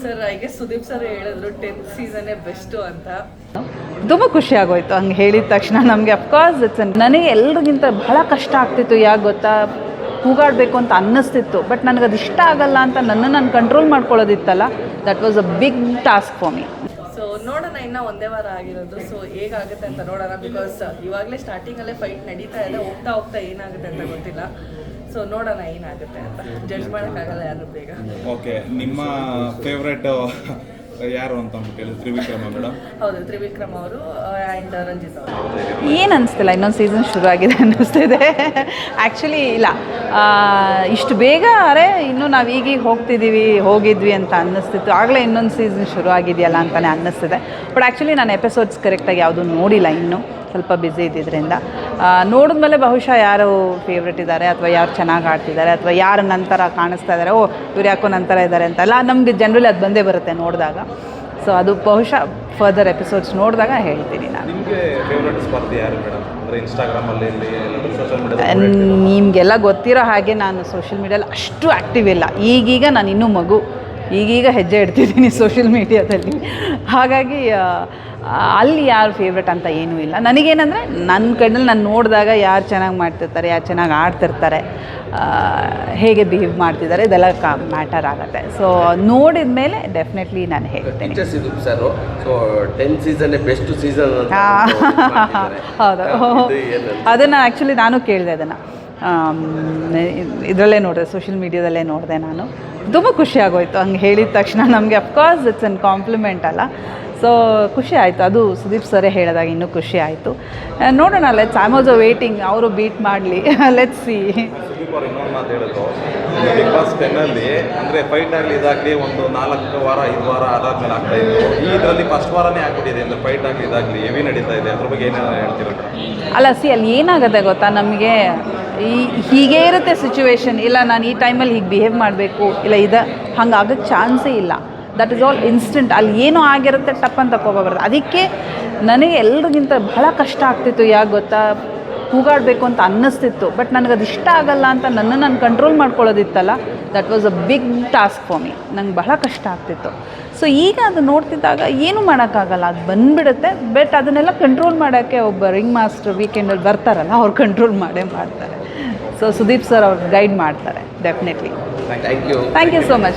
Sir ಐಗೆ Sudeep sir ಹೇಳಿದ್ರು tenth ಸೀಸನ್ನೇ ಬೆಸ್ಟು ಅಂತ. ತುಂಬ ಖುಷಿ ಆಗೋಯ್ತು ಹಂಗೆ ಹೇಳಿದ ತಕ್ಷಣ ನಮಗೆ. ಅಫ್ಕೋರ್ಸ್ ಇಟ್ಸ್ ನನಗೆ ಎಲ್ರಿಗಿಂತ ಬಹಳ ಕಷ್ಟ ಆಗ್ತಿತ್ತು ಯಾಕೆ ಗೊತ್ತಾ? ಕೂಗಾಡಬೇಕು ಅಂತ ಅನ್ನಿಸ್ತಿತ್ತು ಬಟ್ ನನಗೆ ಅದು ಇಷ್ಟ ಆಗಲ್ಲ ಅಂತ ನನ್ನ ನಾನು control ಮಾಡ್ಕೊಳ್ಳೋದಿತ್ತಲ್ಲ that was a big task for me so ನೋಡೋಣ ಇನ್ನ ಒಂದೇ ವಾರ ಆಗಿರೋದು ಸೊ ಹೇಗಾಗುತ್ತೆ ಅಂತ ನೋಡೋಣ ಬಿಕಾಸ್ ಇವಾಗಲೇ ಸ್ಟಾರ್ಟಿಂಗಲ್ಲೇ ಫೈಟ್ ನಡೀತಾ ಇದೆ ಹೋಗ್ತಾ ಹೋಗ್ತಾ ಏನಾಗುತ್ತೆ ಅಂತ ಗೊತ್ತಿಲ್ಲ. ಸೊ ನೋಡೋಣ ಏನಾಗುತ್ತೆ ಅಂತ. ಜಡ್ಜ್ ಮಾಡೋಕ್ಕಾಗಲ್ಲ ಯಾರು ಬೇಗ. ಓಕೆ ನಿಮ್ಮ ಫೇವ್ರೆಟ್ ಯಾರು ಅಂತ ಕೇಳಿ ತ್ರಿವಿಕ್ರಮ ಮೇಡಮ್. ಹೌದು ತ್ರಿವಿಕ್ರಮ್ ಅವರು ಆ್ಯಂಡ್ ರಂಜಿತ್ ಅವರು. ಏನು ಅನಿಸ್ತಿಲ್ಲ? ಇನ್ನೊಂದು ಸೀಸನ್ ಶುರು ಆಗಿದೆ ಅನ್ನಿಸ್ತಿದೆ. ಆ್ಯಕ್ಚುಲಿ ಇಲ್ಲ. ಇಷ್ಟು ಬೇಗ ಅರೆ ಇನ್ನೂ ನಾವು ಈಗೀಗ ಹೋಗ್ತಿದ್ದೀವಿ ಹೋಗಿದ್ವಿ ಅಂತ ಅನ್ನಿಸ್ತಿತ್ತು. ಆಗಲೇ ಇನ್ನೊಂದು ಸೀಸನ್ ಶುರು ಆಗಿದೆಯಲ್ಲ ಅಂತಲೇ ಅನ್ನಿಸ್ತಿದೆ. ಬಟ್ ಆ್ಯಕ್ಚುಲಿ ನಾನು ಎಪಿಸೋಡ್ಸ್ ಕರೆಕ್ಟಾಗಿ ಯಾವುದೂ ನೋಡಿಲ್ಲ ಇನ್ನೂ. ಸ್ವಲ್ಪ ಬ್ಯುಸಿ ಇದ್ದಿದ್ದರಿಂದ ನೋಡಿದ್ಮೇಲೆ ಬಹುಶಃ ಯಾರು ಫೇವ್ರೆಟ್ ಇದ್ದಾರೆ ಅಥವಾ ಯಾರು ಚೆನ್ನಾಗಿ ಆಡ್ತಿದ್ದಾರೆ ಅಥವಾ ಯಾರು ನಂತರ ಕಾಣಿಸ್ತಾ ಇದ್ದಾರೆ ಓ ಇವ್ರು ಯಾಕೋ ನಂತರ ಇದ್ದಾರೆ ಅಂತೆಲ್ಲ ನಮಗೆ ಜನರಲಿ ಅದು ಬಂದೇ ಬರುತ್ತೆ ನೋಡಿದಾಗ. ಸೊ ಅದು ಬಹುಶಃ ಫರ್ದರ್ ಎಪಿಸೋಡ್ಸ್ ನೋಡಿದಾಗ ಹೇಳ್ತೀನಿ ನಾನು. ನಿಮಗೆಲ್ಲ ಗೊತ್ತಿರೋ ಹಾಗೆ ನಾನು ಸೋಷಿಯಲ್ ಮೀಡಿಯಲ್ಲಿ ಅಷ್ಟು ಆ್ಯಕ್ಟಿವ್ ಇಲ್ಲ. ಈಗೀಗ ನಾನು ಇನ್ನೂ ಮಗು. ಈಗೀಗ ಹೆಜ್ಜೆ ಇಡ್ತಿದ್ದೀನಿ ಸೋಷಿಯಲ್ ಮೀಡಿಯಾದಲ್ಲಿ ಹಾಗಾಗಿ ಅಲ್ಲಿ ಯಾರು ಫೇವ್ರೆಟ್ ಅಂತ ಏನೂ ಇಲ್ಲ. ನನಗೇನಂದರೆ ನನ್ನ ಕಣ್ಣಲ್ಲಿ ನಾನು ನೋಡಿದಾಗ ಯಾರು ಚೆನ್ನಾಗಿ ಮಾಡ್ತಿರ್ತಾರೆ ಯಾರು ಚೆನ್ನಾಗಿ ಆಡ್ತಿರ್ತಾರೆ ಹೇಗೆ ಬಿಹೇವ್ ಮಾಡ್ತಿದ್ದಾರೆ ಇದೆಲ್ಲ ಕಾ ಮ್ಯಾಟರ್ ಆಗುತ್ತೆ. ಸೊ ನೋಡಿದ ಮೇಲೆ ಡೆಫಿನೆಟ್ಲಿ ನಾನು ಹೇಳ್ತೇನೆ. Teacher Siddu sir so ten season best season ಅಂತ ಆ, ಮಾಡ್ತಿದ್ದಾರೆ. ಹೌದು ಅದನ್ನು ಆ್ಯಕ್ಚುಲಿ ನಾನು ಕೇಳಿದೆ ಅದನ್ನು ಇದರಲ್ಲೇ ನೋಡಿದೆ ಸೋಷಿಯಲ್ ಮೀಡಿಯಾದಲ್ಲೇ ನೋಡಿದೆ ನಾನು. ತುಂಬ ಖುಷಿ ಆಗೋಯ್ತು ಹಂಗೆ ಹೇಳಿದ ತಕ್ಷಣ ನಮಗೆ of course it's an compliment ಅಲ್ಲ. ಸೊ ಖುಷಿ ಆಯಿತು. ಅದು ಸುದೀಪ್ ಸರೇ ಹೇಳಿದಾಗ ಇನ್ನೂ ಖುಷಿ ಆಯಿತು. ನೋಡೋಣ ಲೆಟ್ಸ್ ಐ ಆಲ್ಸೋ ವೇಟಿಂಗ್ ಅವರು ಬೀಟ್ ಮಾಡಲಿ. ಲೆಟ್ಸ್ ಸಿ ಅವ್ರು ಇನ್ನೊಂದು ಮಾತು ಹೇಳಿದ್ರು. ಬಿಗ್ ಬಾಸ್ ಟೆನ್ನಲ್ಲಿ ಅಂದರೆ ಫೈಟ್ ಆಗಲಿ ಇದಾಗಲಿ ಒಂದು ನಾಲ್ಕು ವಾರ ಐದು ವಾರ ಅದಾದ್ಮೇಲೆ ಆಗ್ತಾ ಇತ್ತು. ಈ ಇದರಲ್ಲಿ ಫಸ್ಟ್ ವಾರನೇ ಆಗ್ಬಿಟ್ಟಿದೆ ಅಂದರೆ ಫೈಟ್ ಆಗಲಿ ಇದಾಗಲಿ ಹೆವಿ ನಡೀತಾ ಇದೆ. ಅದ್ರ ಬಗ್ಗೆ ಏನೇನು ಹೇಳ್ತೀರಾ? ಅಲ್ಲ ಸಿ ಅಲ್ಲಿ ಏನಾಗುತ್ತೆ ಗೊತ್ತಾ? ನಮಗೆ ಈ ಹೀಗೆ ಇರುತ್ತೆ ಸಿಚುವೇಶನ್ ಇಲ್ಲ, ನಾನು ಈ ಟೈಮಲ್ಲಿ ಹೀಗೆ ಬಿಹೇವ್ ಮಾಡಬೇಕು. ಇಲ್ಲ, ಇದು ಹಂಗೆ ಆಗೋಕ್ಕೆ ಚಾನ್ಸೇ ಇಲ್ಲ. ದಟ್ ಇಸ್ ಆಲ್ ಇನ್ಸ್ಟೆಂಟ್ ಅಲ್ಲಿ ಏನೋ ಆಗಿರುತ್ತೆ ಟಪ್ ಅಂತ ಅದಕ್ಕೆ ನನಗೆ ಎಲ್ರಿಗಿಂತ ಬಹಳ ಕಷ್ಟ ಆಗ್ತಿತ್ತು. ಯಾಕೆ ಗೊತ್ತಾ? ಕೂಗಾಡಬೇಕು ಅಂತ ಅನ್ನಿಸ್ತಿತ್ತು. ಬಟ್ ನನಗೆ ಅದು ಇಷ್ಟ ಆಗಲ್ಲ ಅಂತ ನನ್ನ ನಾನು control ಮಾಡ್ಕೊಳ್ಳೋದಿತ್ತಲ್ಲ that was a big task for me ನಂಗೆ ಬಹಳ ಕಷ್ಟ ಆಗ್ತಿತ್ತು. ಸೊ ಈಗ ಅದು ನೋಡ್ತಿದ್ದಾಗ ಏನೂ ಮಾಡೋಕ್ಕಾಗಲ್ಲ. ಅದು ಬಂದುಬಿಡುತ್ತೆ. ಬಟ್ ಅದನ್ನೆಲ್ಲ ಕಂಟ್ರೋಲ್ ಮಾಡೋಕ್ಕೆ ಒಬ್ಬ ರಿಂಗ್ ಮಾಸ್ಟರ್ ವೀಕೆಂಡಲ್ಲಿ ಬರ್ತಾರಲ್ಲ, ಅವ್ರು ಕಂಟ್ರೋಲ್ ಮಾಡೇ ಮಾಡ್ತಾರೆ. ಸೊ ಸುದೀಪ್ ಸರ್ ಅವ್ರು ಗೈಡ್ ಮಾಡ್ತಾರೆ definitely thank you thank you so much